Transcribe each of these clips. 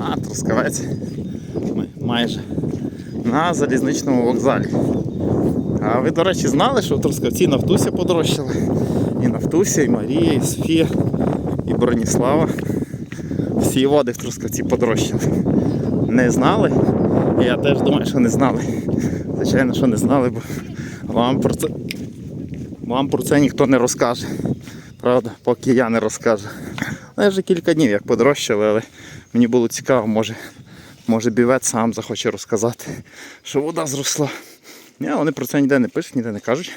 А, Трускавець. Ми майже на залізничному вокзалі. А ви, до речі, знали, що в Трускавці Нафтуся подорожчали? І Нафтуся, і Марія, і Софія, і Броніслава. Всі води в Трускавці подорожчали. Не знали? Я теж думаю, що не знали. Звичайно, що не знали, бо вам про це, вам про це ніхто не розкаже. Правда, поки я не розкажу. Але вже кілька днів як подорожчали, але мені було цікаво, може, може бівець сам захоче розказати, що вода зросла. Ні, вони про це ніде не пишуть, ніде не кажуть.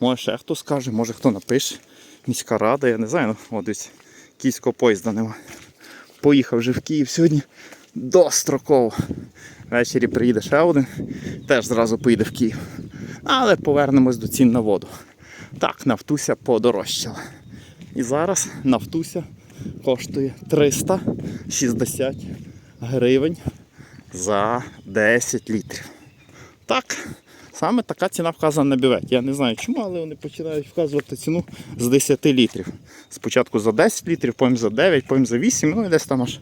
Може ще хто скаже, може хто напише. Міська рада, я не знаю, ну от ось київського поїзда нема. Поїхав вже в Київ сьогодні достроково. Ввечері приїде ще один, теж зразу поїде в Київ. Але повернемось до цін на воду. Так, нафтуся подорожчала. І зараз нафтуся коштує 360 гривень за 10 літрів. Так, саме така ціна вказана на бюветі. Я не знаю чому, але вони починають вказувати ціну з 10 літрів. Спочатку за 10 літрів, потім за 9, потім за 8, ну і десь там аж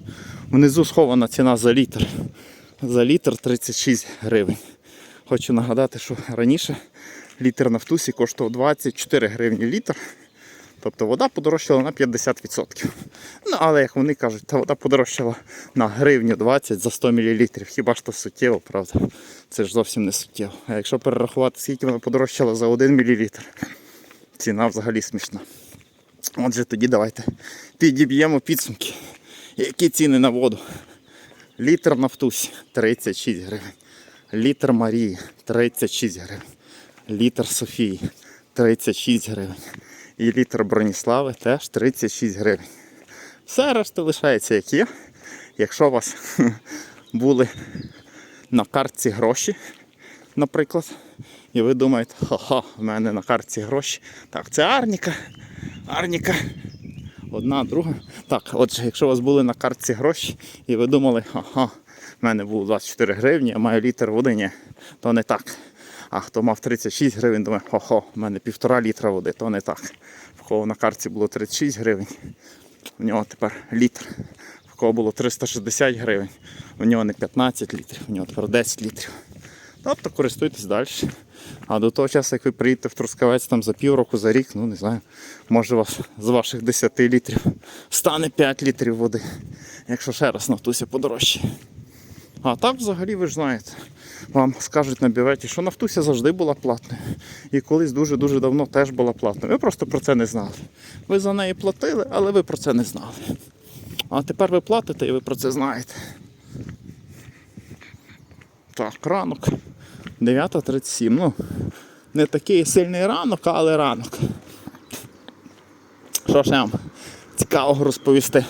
внизу схована ціна за літр. За літр 36 гривень. Хочу нагадати, що раніше літр нафтусі коштував 24 гривні літр. Тобто вода подорожчала на 50%. Ну, але як вони кажуть, та вода подорожчала на гривню 20 за 100 мл. Хіба ж то суттєво, правда? Це ж зовсім не суттєво. А якщо перерахувати, скільки вона подорожчала за 1 мл, ціна взагалі смішна. Отже, тоді давайте підіб'ємо підсумки. Які ціни на воду? Літр нафтусі 36 гривень. Літр Марії 36 гривень. Літр Софії 36 гривень. І літр Броніслави теж 36 гривень. Все решта лишається як є. Якщо у вас були на картці гроші, наприклад, і ви думаєте, ха-ха, в мене на картці гроші. Так, це Арніка. Арніка. Одна, друга. Так, отже, якщо у вас були на картці гроші, і ви думали, ага, в мене було 24 гривні, я маю літр води, ні, то не так. А хто мав 36 гривень, думає, хо-хо, в мене півтора літра води, то не так. В кого на картці було 36 гривень, в нього тепер літр. В кого було 360 гривень, в нього не 15 літрів, в нього тепер 10 літрів. Тобто користуйтесь далі. А до того часу, як ви приїдете в Трускавець там за півроку, за рік, ну не знаю, може вас з ваших 10 літрів стане 5 літрів води, якщо ще раз нафтуся подорожче. А так взагалі ви ж знаєте, вам скажуть на бюветі, що нафтуся завжди була платною. І колись дуже-дуже давно теж була платною. Ви просто про це не знали. Ви за неї платили, але ви про це не знали. А тепер ви платите і ви про це знаєте. Так, ранок. 9.37. Ну, не такий сильний ранок, але ранок. Що ж я вам цікавого розповісти?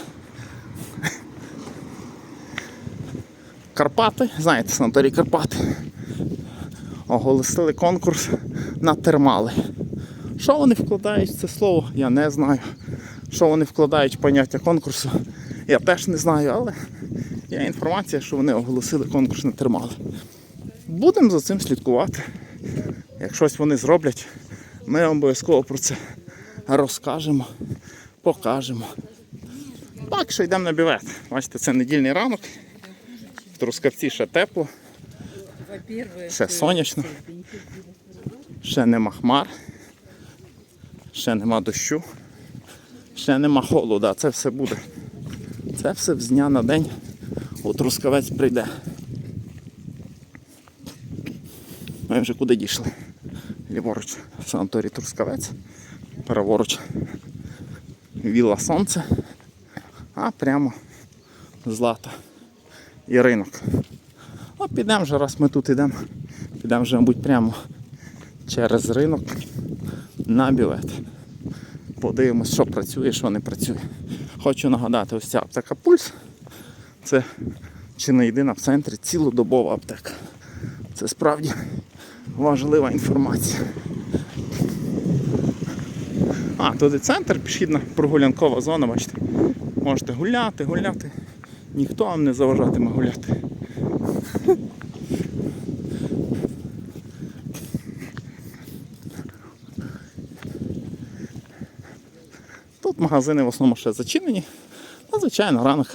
Карпати, знаєте, санаторій Карпати. Оголосили конкурс на термали. Що вони вкладають в це слово, я не знаю. Що вони вкладають в поняття конкурсу, я теж не знаю, але є інформація, що вони оголосили конкурс на термали. Будемо за цим слідкувати. Як щось вони зроблять, ми обов'язково про це розкажемо, покажемо. Так, що йдемо на бівет. Бачите, це недільний ранок. Трускавці ще тепло, ще сонячно, ще нема хмар, ще нема дощу, ще нема холоду. А Це все буде. Це все з дня на день. У Трускавець прийде. Ми вже куди дійшли? Ліворуч. Санаторій Трускавець, праворуч. Вілла Сонце, а прямо Злата і ринок. А підемо вже, раз ми тут йдемо, підемо вже, мабуть, прямо через ринок на бювет. Подивимось, що працює, що не працює. Хочу нагадати, ось ця аптека Пульс. Це чи не єдина в центрі цілодобова аптека. Це справді важлива інформація. А, тут і центр, пішохідна прогулянкова зона, бачите. Можете гуляти, гуляти. Ніхто вам не заважатиме гуляти. Тут магазини в основному ще зачинені. Ну, звичайно, ранок.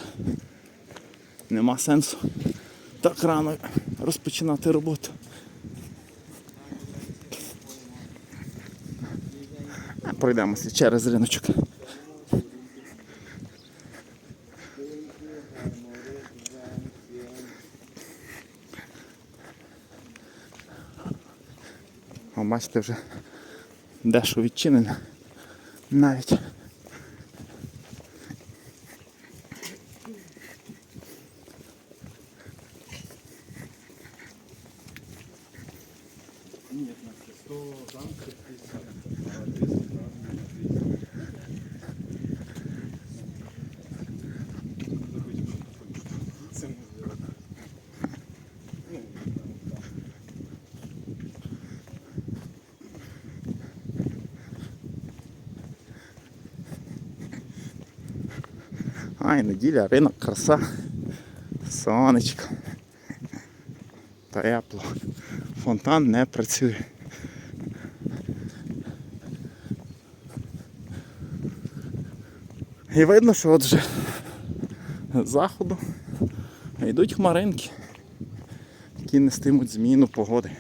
нема сенсу так рано розпочинати роботу. Пройдемося через риночок. О, бачите, вже дещо відчинено. Навіть. Ай, неділя, ринок, краса, сонечко. Тепло. Фонтан не працює. І видно, що от вже з заходу йдуть хмаринки, які нестимуть зміну погоди.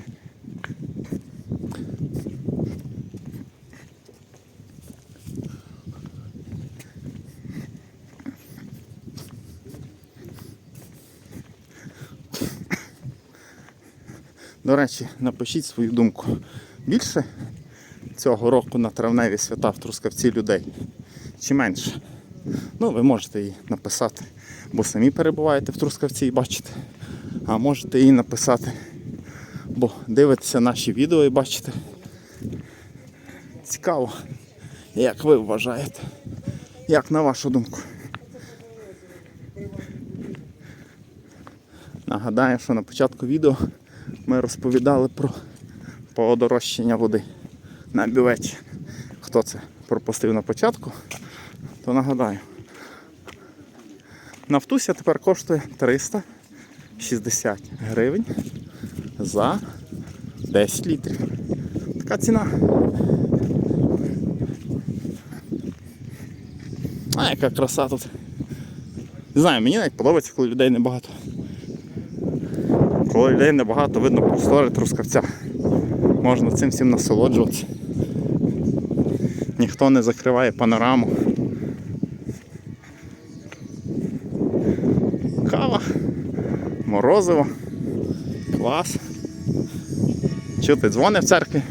До речі, напишіть свою думку. Більше цього року на травневі свята в Трускавці людей чи менше? Ну, ви можете її написати, бо самі перебуваєте в Трускавці і бачите. А можете її написати, бо дивитеся наші відео і бачите. Цікаво, як ви вважаєте, як на вашу думку. Нагадаю, що на початку відео ми розповідали про подорожчання води на бюветі. Хто це пропустив на початку, то нагадаю. Нафтуся тепер коштує 360 гривень за 10 літрів. Така ціна. А яка краса тут. Не знаю, мені навіть подобається, коли людей небагато. Коли людей небагато, видно простори трускавця. Можна цим всім насолоджуватися. Ніхто не закриває панораму. Кава, морозиво, клас. Чути дзвони в церкві.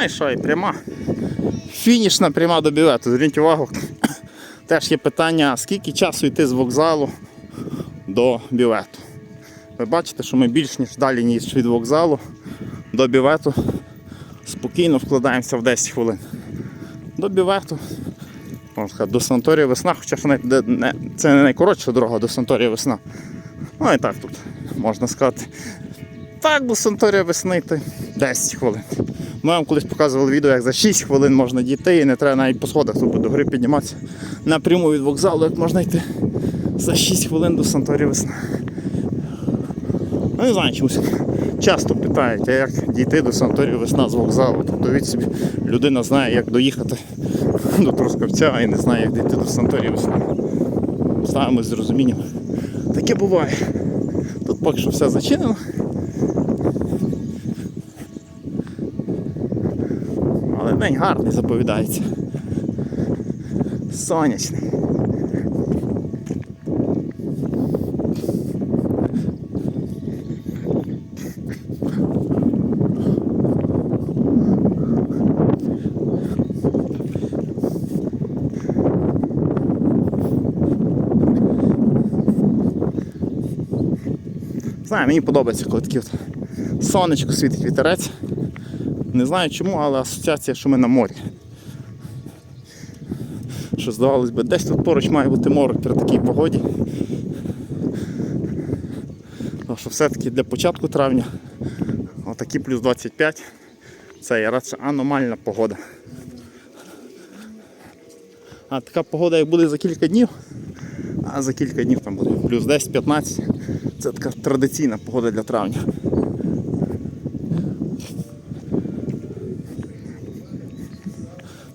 А і що, і пряма. Фінішна пряма до бювету. Зверніть увагу. Теж є питання, скільки часу йти з вокзалу до бювету. Ви бачите, що ми більш ніж далі ніж від вокзалу до бювету спокійно вкладаємося в 10 хвилин. До бювету, можна сказати, до санаторія весна, хоча це не найкоротша дорога до санаторія весна. Ну і так тут можна сказати. Так, до санаторія весни йти 10 хвилин. Ми вам колись показували відео, як за 6 хвилин можна дійти і не треба навіть по сходах тут до гори підніматися напряму від вокзалу, як можна йти за 6 хвилин до санаторія весна. Ну не знаю, чомусь часто питають, а як дійти до санаторію весна з вокзалу. Тобто від собі людина знає, як доїхати до Трускавця і не знає, як дійти до санаторію весна. Ставимось з розумінням. Таке буває. Тут поки що все зачинено. День гарний заповідається. Сонячний. Знаю, мені подобається, коли такі от сонечко світить вітерець. Не знаю чому, але асоціація, що ми на морі. Що здавалось би, десь тут поруч має бути море при такій погоді. Тому що все-таки для початку травня отакі плюс 25 це є радше аномальна погода. А така погода як буде за кілька днів, а за кілька днів там буде плюс 10-15. Це така традиційна погода для травня.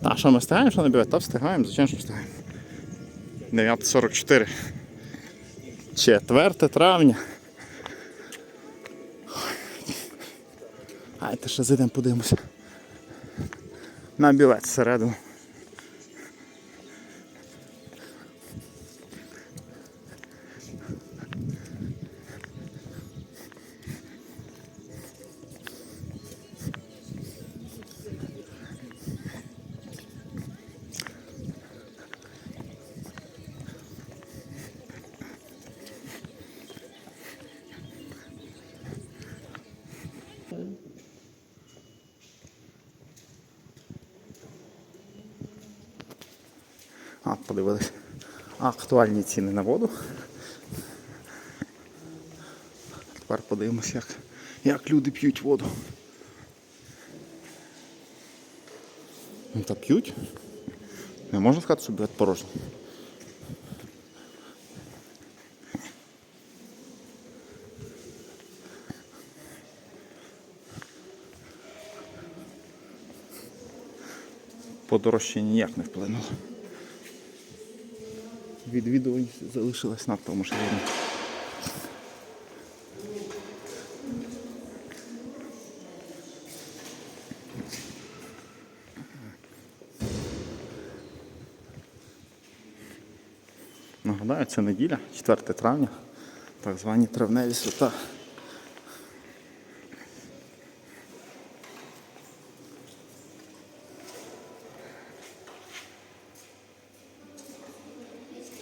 Та що ми встигаємо, що набивати? Та встигаємо, звичайно, що встигаємо. 9.44. 4 травня. Айте ще зайдемо, подивимося. На білець всередину. А, подивились. Актуальні ціни на воду. Тепер подивимось, як, як люди п'ють воду. Ну та п'ють. Не можна сказати, що бювет порожній. Подорожчання ніяк не вплинуло. Відвідуваність залишилась на тому ж рівні. Нагадаю, це неділя, 4 травня, так звані травневі свята.